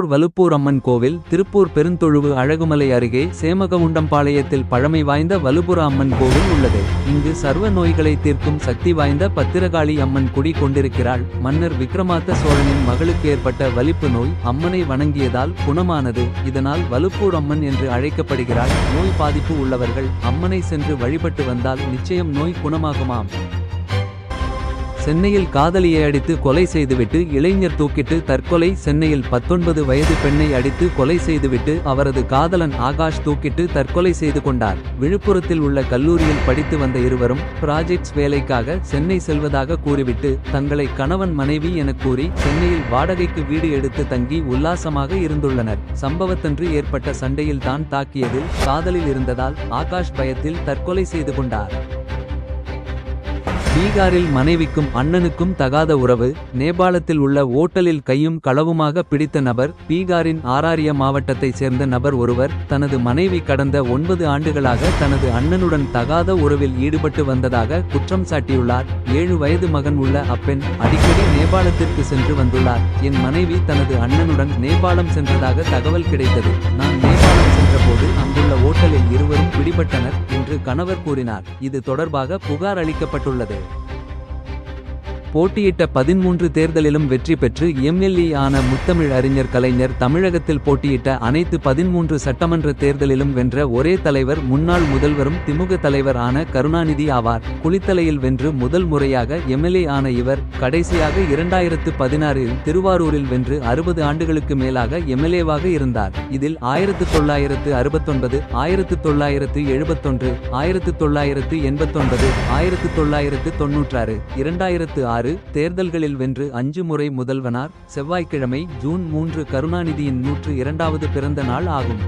திருப்பூர் வலுப்பூர் அம்மன் கோவில் திருப்பூர் பெருந்தொழுவு அழகுமலை அருகே சேமகவுண்டம்பாளையத்தில் பழமை வாய்ந்த வலுபுர அம்மன் கோவில் உள்ளது. இங்கு சர்வ நோய்களை தீர்க்கும் சக்தி வாய்ந்த பத்திரகாளி அம்மன் குடி கொண்டிருக்கிறாள். மன்னர் விக்ரமாத்த சோழனின் மகளுக்கு ஏற்பட்ட வலிப்பு நோய் அம்மனை வணங்கியதால் குணமானது. இதனால் வலுப்பூர் அம்மன் என்று அழைக்கப்படுகிறாள். நோய் பாதிப்பு உள்ளவர்கள் அம்மனை சென்று வழிபட்டு வந்தால் நிச்சயம் நோய் குணமாகுமாம். சென்னையில் காதலியை அடித்து கொலை செய்துவிட்டு இளைஞர் தூக்கிட்டு தற்கொலை சென்னையில் பத்தொன்பது வயது பெண்ணை அடித்து கொலை செய்துவிட்டு அவரது காதலன் ஆகாஷ் தூக்கிட்டு தற்கொலை செய்து கொண்டார். விழுப்புரத்தில் உள்ள கல்லூரியில் படித்து வந்த இருவரும் ப்ராஜெக்ட்ஸ் வேலைக்காக சென்னை செல்வதாக கூறிவிட்டு தங்களை கணவன் மனைவி என கூறி சென்னையில் வாடகைக்கு வீடு எடுத்து தங்கி உல்லாசமாக இருந்துள்ளனர். சம்பவத்தன்று ஏற்பட்ட சண்டையில் தான் தாக்கியதில் காதலில் இருந்ததால் ஆகாஷ் பயத்தில் தற்கொலை செய்து கொண்டார். பீகாரில் மனைவிக்கும் அண்ணனுக்கும் தகாத உறவு நேபாளத்தில் உள்ள ஓட்டலில் கையும் களவுமாக பிடித்த நபர் பீகாரின் ஆராரிய மாவட்டத்தைச் சேர்ந்த நபர் ஒருவர் தனது மனைவி கடந்த ஒன்பது ஆண்டுகளாக தனது அண்ணனுடன் தகாத உறவில் ஈடுபட்டு வந்ததாக குற்றம் சாட்டியுள்ளார். ஏழு வயது மகன் உள்ள அப்பெண் அடிக்கடி நேபாளத்திற்கு சென்று வந்துள்ளார். என் மனைவி தனது அண்ணனுடன் நேபாளம் சென்றதாக தகவல் கிடைத்தது. நான் நேபாளம் சென்றபோது அங்குள்ள ஓட்டலில் இருவரும் பிடிபட்டனர் என்று கணவர் கூறினார். இது தொடர்பாக புகார் அளிக்கப்பட்டுள்ளது. போட்டியிட்ட பதிமூன்று தேர்தலிலும் வெற்றி பெற்று எம்எல்ஏ ஆன முத்தமிழ் அறிஞர் கலைஞர் தமிழகத்தில் போட்டியிட்ட அனைத்து பதிமூன்று சட்டமன்ற தேர்தலிலும் வென்ற ஒரே தலைவர் முன்னாள் முதல்வரும் திமுக தலைவர் ஆன கருணாநிதி ஆவார். குளித்தலையில் வென்று முதல் முறையாக எம்எல்ஏ ஆன இவர் கடைசியாக இரண்டாயிரத்து பதினாறில் திருவாரூரில் வென்று அறுபது ஆண்டுகளுக்கு மேலாக எம்எல்ஏவாக இருந்தார். இதில் ஆயிரத்து தொள்ளாயிரத்து அறுபத்தொன்பது ஆயிரத்து தொள்ளாயிரத்து எழுபத்தொன்று ஆயிரத்து தொள்ளாயிரத்து எண்பத்தொன்பது ஆயிரத்து தொள்ளாயிரத்து தொன்னூற்றாறு இரண்டாயிரத்து ஆறு தேர்தல்களில் வென்று அஞ்சு முறை முதல்வனார். செவ்வாய்க்கிழமை ஜூன் மூன்று கருணாநிதியின் நூற்று இரண்டாவது பிறந்த நாள் ஆகும்.